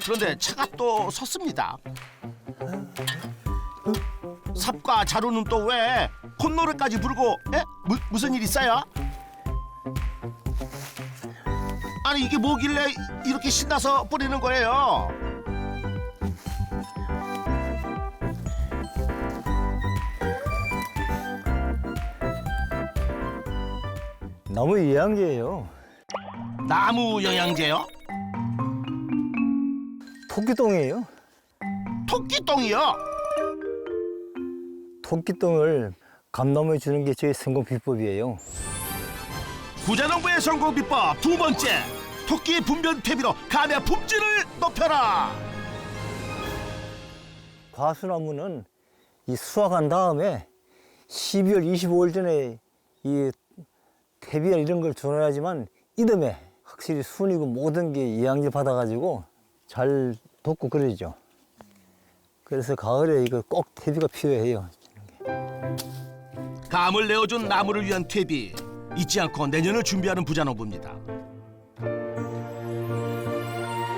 그런데 차가 또 섰습니다. 삽과 자루는 또 왜 콧노래까지 부르고 에? 무, 무슨 일 있어요? 아니 이게 뭐길래 이렇게 신나서 뿌리는 거예요? 나무 이양제예요. 나무 영양제요? 토끼똥이에요. 토끼똥이요? 토끼똥을 감나무에 주는 게 저희 성공 비법이에요. 부자농부의 성공 비법 두 번째 토끼 분변 퇴비로 감의 품질을 높여라. 과수나무는 이 수확한 다음에 12월 25일 전에 이 퇴비나 이런 걸 줘놔야지만 이듬해 확실히 순이고 모든 게 이양제 받아가지고 잘 돋고 그러죠. 그래서 가을에 이거 꼭 퇴비가 필요해요. 감을 내어준 나무를 위한 퇴비 잊지 않고 내년을 준비하는 부자농부입니다.